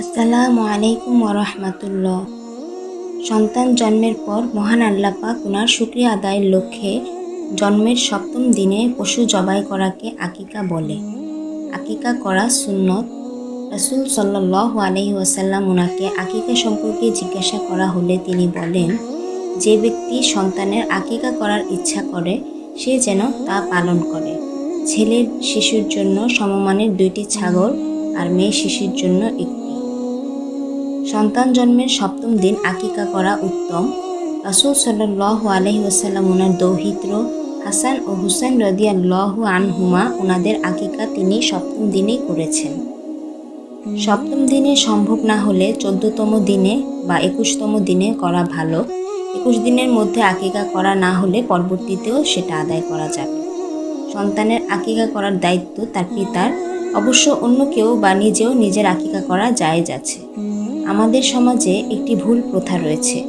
আসসালামু আলাইকুম রহমাতুল্লাহ। সন্তান জন্মের পর মহান আল্লাহ পাক ওনার শুক্রিয়া আদায়ের লক্ষ্যে জন্মের সপ্তম দিনে পশু জবাই করাকে আকিকা বলে। আকিকা করা সুন্নত। রাসুল সাল্লাহ আলহি ওয়াসাল্লাম ওনাকে আকিকা সম্পর্কে জিজ্ঞাসা করা হলে তিনি বলেন, যে ব্যক্তি সন্তানের আকিকা করার ইচ্ছা করে, সে যেন তা পালন করে। ছেলের শিশুর জন্য সমমানের দুইটি ছাগল আর মেয়ে শিশুর জন্য একটি সন্তান জন্মের সপ্তম দিন আকিকা করা উত্তম। রাসুল সাল্লাহ আলহি ওসাল্লাম ওনার দৌহিত্র, হাসান ও হুসেন রদিয়াল্লাহ আনহুমা ওনাদের আকিকা তিনি সপ্তম দিনেই করেছেন। সপ্তম দিনে সম্ভব না হলে চোদ্দতম দিনে বা একুশতম দিনে করা ভালো। একুশ দিনের মধ্যে আকিকা করা না হলে পরবর্তীতেও সেটা আদায় করা যাবে। সন্তানের আকিকা করার দায়িত্ব তার পিতার। অবশ্য অন্য কেউ বা নিজেও নিজের আকিকা করা জায়েজ আছে। আমাদের সমাজে একটি ভুল প্রথা রয়েছে।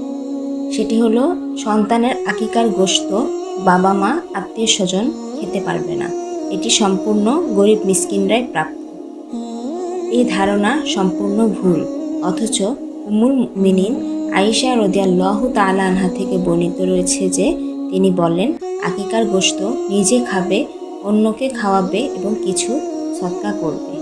সেটি হলো, সন্তানের আকিকার গোশত বাবা মা আত্মীয় স্বজন খেতে পারবে না। এটি সম্পূর্ণ গরিব মিসকিনরাই প্রাপ্য। এই ধারণা সম্পূর্ণ ভুল। অথচ উমুল মিনিন আয়েশা রদিয়াল্লাহ তালা আনহা থেকে বর্ণিত রয়েছে যে, তিনি বলেন, আকিকার গোশত নিজে খাবে, অন্যকে খাওয়াবে এবং কিছু সৎকা করবে।